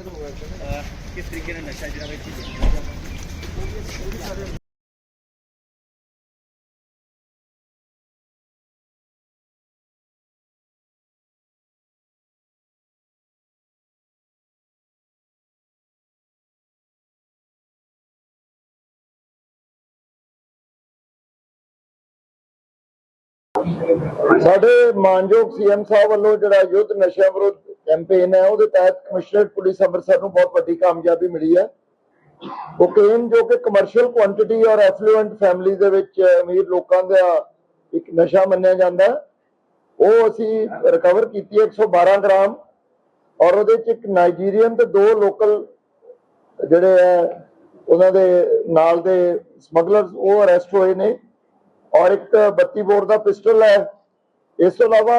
ਕਿਸ ਤਰੀਕੇ ਨਾਲ ਨਸ਼ਾ ਜਿਹੜਾ ਵੇਚੀ ਸਾਡੇ ਮਾਨਯੋਗ ਸੀਐਮ ਸਾਹਿਬ ਵੱਲੋਂ ਜਿਹੜਾ ਯੁੱਧ ਨਸ਼ਿਆਂ ਵਿਰੁੱਧ ਕੈਂਪੇਨ ਹੈ, ਉਹਦੇ ਤਹਿਤ ਕਮਿਸ਼ਨਰੇਟ ਪੁਲਿਸ ਅੰਮ੍ਰਿਤਸਰ ਨੂੰ ਬਹੁਤ ਵੱਡੀ ਕਾਮਯਾਬੀ ਮਿਲੀ ਹੈ। ਕੋਕੇਨ ਜੋ ਕਿ ਕਮਰਸ਼ੀਅਲ ਕੁਆਂਟੀਟੀ ਔਰ ਐਫਲੂਐਂਟ ਫੈਮਿਲੀ ਦੇ ਵਿੱਚ ਅਮੀਰ ਲੋਕਾਂ ਦਾ ਇੱਕ ਨਸ਼ਾ ਮੰਨਿਆ ਜਾਂਦਾ ਉਹ ਅਸੀਂ ਰਿਕਵਰ ਕੀਤੀ 112 ਗ੍ਰਾਮ ਔਰ ਉਹਦੇ ਚ ਇੱਕ ਨਾਈਜੀਰੀਅਨ ਤੇ ਦੋ ਲੋਕਲ ਜਿਹੜੇ ਹੈ, ਉਹਨਾਂ ਦੇ ਨਾਲ ਦੇ ਸਮਗਲਰਸ ਉਹ ਅਰੈਸਟ ਹੋਏ ਨੇ ਔਰ ਇੱਕ 32 ਬੋਰ ਦਾ ਪਿਸਟਲ ਹੈ। ਇਸ ਤੋਂ ਇਲਾਵਾ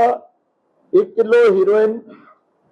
1 ਕਿਲੋ ਹੀਰੋਇਨ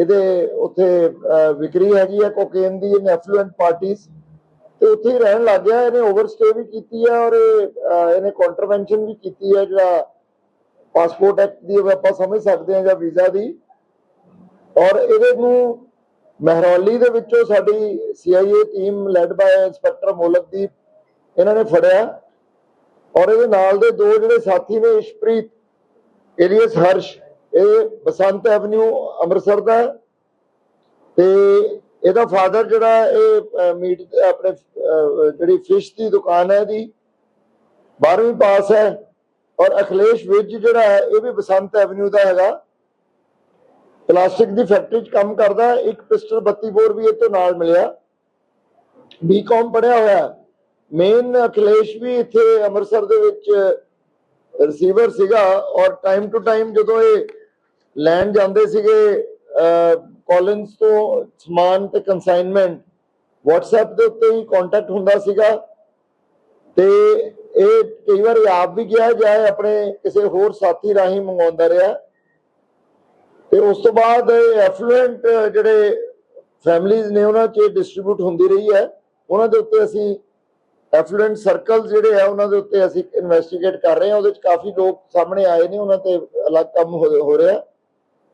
ਇਹਦੇ ਉੱਥੇ ਵਿਕਰੀ ਹੈਗੀ ਹੈ ਕੋਕੇਨ ਦੀ ਇਨ ਐਫਲੂਐਂਟ ਪਾਰਟੀਆਂ ਤੇ ਉੱਥੇ ਹੀ ਰਹਿਣ ਲੱਗ ਗਿਆ, ਇਹਨੇ ਓਵਰਸਟੇ ਵੀ ਕੀਤੀ ਹੈ ਔਰ ਇਹਨੇ ਕੰਟਰਵੈਂਸ਼ਨ ਵੀ ਕੀਤੀ ਹੈ ਜਿਹੜਾ ਪਾਸਪੋਰਟ ਐਕਟ ਦੀ ਆਪਾਂ ਸਮਝ ਸਕਦੇ ਹਾਂ ਜਾਂ ਵੀਜ਼ਾ ਦੀ। ਔਰ ਇਹਦੇ ਨੂੰ ਮਹਿਰੌਲੀ ਦੇ ਵਿੱਚੋਂ ਸਾਡੀ CIA team led by inspector Molakdeep, ਇਹਨਾਂ ਨੇ ਫੜਿਆ। ਔਰ ਇਹਦੇ ਨਾਲ ਦੇ ਦੋ ਜਿਹੜੇ ਸਾਥੀ ਨੇ, ਇਸ਼ਪ੍ਰੀਤ, ਏਲੀਅਸ ਹਰਸ਼ ਇਹ ਬਸੰਤ ਐਵਨਿਊ ਅੰਮ੍ਰਿਤਸਰ ਦਾ ਤੇ ਇਹਦਾ ਫਾਦਰ ਜਿਹੜਾ ਇਹ ਮੀਟ, ਆਪਣੇ ਜਿਹੜੀ ਫਿਸ਼ ਦੀ ਦੁਕਾਨ ਹੈ ਦੀ 12ਵੀਂ ਪਾਸ ਹੈ ਔਰ ਅਖਿਲੇਸ਼ ਵਿਜ ਜਿਹੜਾ ਹੈ ਇਹ ਵੀ ਬਸੰਤ ਐਵਨਿਊ ਦਾ ਹੈਗਾ। ਪਲਾਸਟਿਕ ਦੀ ਫੈਕਟਰੀ 'ਚ ਕੰਮ ਕਰਦਾ, ਇੱਕ ਪਿਸਟਲ 32 ਬੋਰ ਵੀ ਇਹ ਤੋਂ ਨਾਲ ਮਿਲਿਆ। ਬੀਕਾਮ ਪੜਿਆ ਹੋਇਆ ਮੇਨ ਅਖਲੇਸ਼ ਵੀ ਇੱਥੇ ਅੰਮ੍ਰਿਤਸਰ ਦੇ ਵਿੱਚ ਰਿਸੀਵਰ ਸੀਗਾ ਔਰ ਟਾਈਮ ਟੂ ਟਾਈਮ ਜਦੋਂ ਇਹ ਲੈਣ ਜਾਂਦੇ ਸੀਗੇ ਕਾਲਿੰਸ ਤੋਂ ਸਮਾਨ ਤੇ ਕੰਸਾਈਨਮੈਂਟ WhatsApp ਦੇ ਉੱਤੇ ਹੀ ਕੰਟੈਕਟ ਹੁੰਦਾ ਸੀਗਾ। ਤੇ ਇਹ ਕਈ ਵਾਰ ਆਪ ਵੀ ਗਿਆ ਜਾਏ ਆਪਣੇ ਕਿਸੇ ਹੋਰ ਸਾਥੀ ਰਾਹੀਂ ਮੰਗਵਾਉਂਦਾ ਰਿਹਾ। ਤੇ ਉਸ ਤੋਂ ਬਾਅਦ ਐਫਲੂਐਂਟ ਜਿਹੜੇ ਫੈਮਲੀਆਂ ਨੇ, ਉਹਨਾਂ 'ਚ ਡਿਸਟ੍ਰੀਬਿਊਟ ਹੁੰਦੀ ਰਹੀ ਹੈ। ਉਹਨਾਂ ਦੇ ਉੱਤੇ ਅਸੀਂ ਐਫਲੂਐਂਟ ਸਰਕਲ ਜਿਹੜੇ ਆ, ਉਹਨਾਂ ਦੇ ਉੱਤੇ ਅਸੀਂ ਇਨਵੈਸਟੀਗੇਟ ਕਰ ਰਹੇ ਹਾਂ। ਉਹਦੇ 'ਚ ਕਾਫੀ ਲੋਕ ਸਾਹਮਣੇ ਆਏ ਨੇ, ਉਹਨਾਂ ਤੇ ਅਲੱਗ ਕੰਮ ਹੋ ਰਿਹਾ।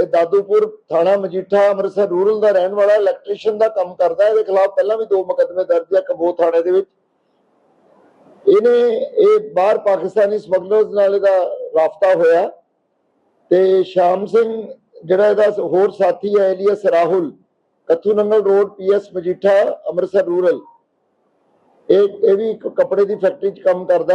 ਇਹ ਦਾਦੂਪੁਰ ਥਾਣਾ ਮਜੀਠਾ ਅੰਮ੍ਰਿਤਸਰ ਰੂਰਲ ਦਾ ਰਹਿਣ ਵਾਲਾ ਇਲੈਕਟ੍ਰੀਸ਼ੀਅਨ ਦਾ ਕੰਮ ਕਰਦਾ ਇਹਦੇ ਖਿਲਾਫ ਪਹਿਲਾਂ ਵੀ ਦੋ ਮੁਕੱਦਮੇ ਦਰਜ ਹੈ ਕਬੋ ਥਾਣੇ ਦੇ ਵਿੱਚ। ਇਹਨੇ ਇਹ ਬਾਹਰ ਪਾਕਿਸਤਾਨੀ ਸਮਗਲਰਸ ਨਾਲ ਇਹਦਾ ਰਾਫਤਾ ਹੋਇਆ। ਤੇ ਸ਼ਾਮ ਸਿੰਘ, ਜਿਹੜਾ ਇਹਦਾ ਹੋਰ ਸਾਥੀ ਹੈ alias Rahul Katthu Nangal road PS Majitha, Amritsar rural. ਇਹ ਇਹ ਵੀ ਕੱਪੜੇ ਦੀ ਫੈਕਟਰੀ 'ਚ ਕੰਮ ਕਰਦਾ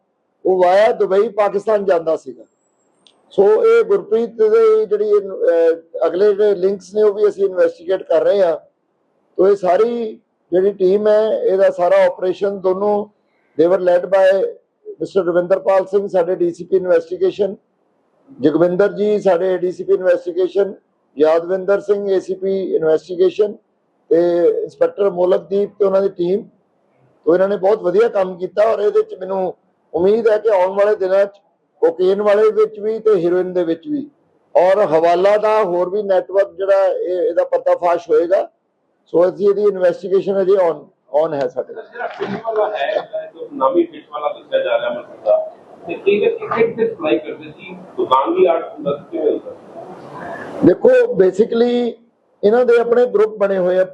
ਉਹ ਵਾਇਆ ਦੁਬਈ ਪਾਕਿਸਤਾਨ ਜਾਂਦਾ ਸੀਗਾ। ਸੋ ਇਹ ਗੁਰਪ੍ਰੀਤ ਦੇ ਜਿਹੜੀ ਅਹ, ਅਗਲੇ ਜਿਹੜੇ ਲਿੰਕਸ ਨੇ ਉਹ ਵੀ ਅਸੀਂ ਇਨਵੈਸਟੀਗੇਟ ਕਰ ਰਹੇ ਹਾਂ। ਤੋ ਇਹ ਸਾਰੀ ਜਿਹੜੀ ਟੀਮ ਹੈ ਇਹਦਾ ਸਾਰਾ ਆਪਰੇਸ਼ਨ ਦੋਨੋਂ ਦੇਵਰ led by mister Ravinderpal Singh ਸਾਡੇ ਡੀਸੀਪੀ ਇਨਵੈਸਟੀਗੇਸ਼ਨ ਜਗਵਿੰਦਰ ਜੀ ਸਾਡੇ DCP investigation Yadvinder Singh ACP investigation ਤੇ ਇੰਸਪੈਕਟਰ ਮੋਲਕਦੀਪ ਤੇ ਉਹਨਾਂ ਦੀ ਟੀਮ ਤੋਂ ਇਹਨਾਂ ਨੇ ਬਹੁਤ ਵਧੀਆ ਕੰਮ ਕੀਤਾ ਔਰ ਇਹਦੇ ਵਿੱਚ ਮੈਨੂੰ ਉਮੀਦ ਹੈ ਕਿ ਆਉਣ ਵਾਲੇ ਦਿਨਾਂ 'ਚ ਕੋਕੇਨ ਵਾਲੇ ਵਿੱਚ ਵੀ ਤੇ ਹੀਰੋਇਨ ਦੇ ਵਿੱਚ ਵੀ। ਔਰ ਹਵਾਲਾ ਦਾ ਹੋਰ ਵੀ ਨੈਟਵਰਕ ਜਿਹੜਾ ਇਹ ਇਹਦਾ ਪਰਦਾਫਾਸ਼ ਹੋਏਗਾ। ਸੋ ਅਸੀਂ ਇਹਦੀ ਇਨਵੈਸਟੀਗੇਸ਼ਨ ਅਜੇ ਔਨ ਔਨ ਹੈ ਸਾਡੇ ਕੋਲ। ਜਿਹੜਾ ਫਿਸ਼ ਵਾਲਾ ਹੈ ਜੋ ਨਾਮੀ ਫਿਸ਼ ਵਾਲਾ ਦੱਸਿਆ ਜਾ ਰਿਹਾ ਮਤਲਬ ਦਾ ਤੇ ਇਹ ਕਿੱਥੇ ਕਿੱਥੇ ਸਪਲਾਈ ਕਰਦੇ ਸੀ? ਦੁਕਾਨ ਵੀ ਆਰਟ ਹੁੰਦਾ ਕਿਵੇਂ ਹੁੰਦਾ? ਦੇਖੋ ਬੇਸਿਕਲੀ ਇਹਨਾਂ ਦੇ ਆਪਣੇ ਗਰੁੱਪ ਬਣੇ ਹੋਏ ਆ।